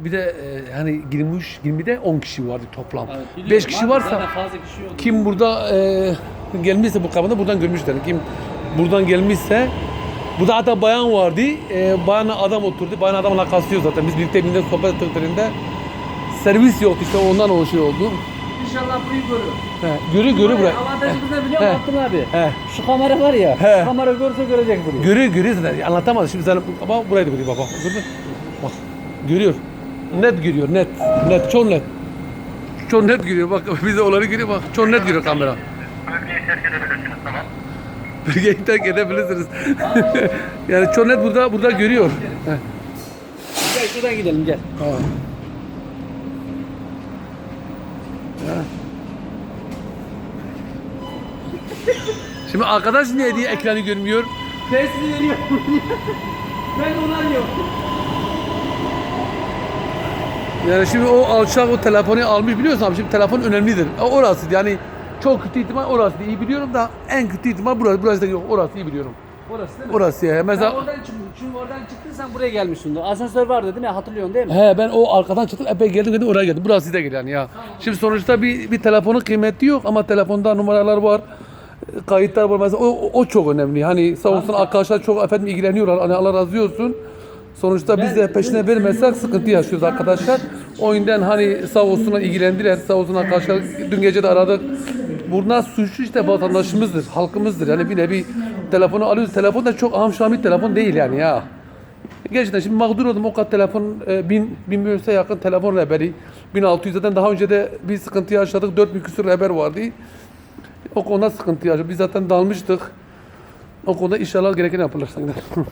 bir de e, hani 23 20'de 10 kişi vardı toplam. Evet, biliyorum 5 kişi abi, varsa zaten fazla kişi yok. kim burada e, gelmişse bu kabında buradan görmüşler. Kim buradan gelmişse burada hatta bayan vardı. E, bayana adam oturdu. Bayan adamla kasıyor zaten. Biz birlikte birinde sohbet ettiklerinde servis yoktu işte ondan o şey oldu. İnşallah burayı görür. He, görü görü burayı. Avantajımız ne biliyor He. musun abi? He. Şu kamera var ya. He. Şu kamera görse görecek burayı. Görüyor görüyor zaten. Anlatamaz. Şimdi sen baba buraydı burayı baba. Gördün? Bak görüyor. Net görüyor net. Net çok net. Çok net görüyor bak bize olanı görüyor bak çok net görüyor kamera. Bölgeyi terk edebilirsiniz tamam. Bölgeyi terk edebilirsiniz. yani çok net burada burada görüyor. Gel şuradan gidelim gel. Tamam. Şimdi arkadaş niye diye ekranı görmüyor? Tesini veriyor. ben onarıyorum. Yani şimdi o alçak o telefonu almış biliyorsun abi şimdi telefon önemlidir. E, Orası yani çok kötü ihtimal orası iyi biliyorum da en kötü ihtimal burası. Burası da yok orası iyi biliyorum. Burası değil mi? Orası ya. Sen Mesela oradan çıktın. Çünkü oradan çıktın sen buraya gelmişsin. Asansör vardı değil mi? Hatırlıyorsun değil mi? He ben o arkadan çıktım epey geldim geldim oraya geldim. Burası da yani ya. Şimdi sonuçta bir, bir telefonun kıymeti yok ama telefonda numaralar var. Kayıtlar var mesela o, o- o çok önemli. Hani sağ olsun arkadaşlar çok efendim ilgileniyorlar. Hani Allah razı olsun. Sonuçta biz de peşine vermezsek sıkıntı yaşıyoruz arkadaşlar. O yüzden hani sağ olsunlar ilgilendiler. Sağ olsun arkadaşlar dün gece de aradık. Bunlar suçlu işte vatandaşımızdır, halkımızdır. Yani bir nevi telefonu alıyoruz. Telefon da çok aham şami telefon değil yani ya. Gerçekten şimdi mağdur oldum o kadar telefon e, bin, bin milyonsa yakın telefon rehberi 1600'den daha önce de bir sıkıntı yaşadık 4000 küsur rehber vardı o konuda sıkıntı yaşadık biz zaten dalmıştık o konuda inşallah gereken yapılır.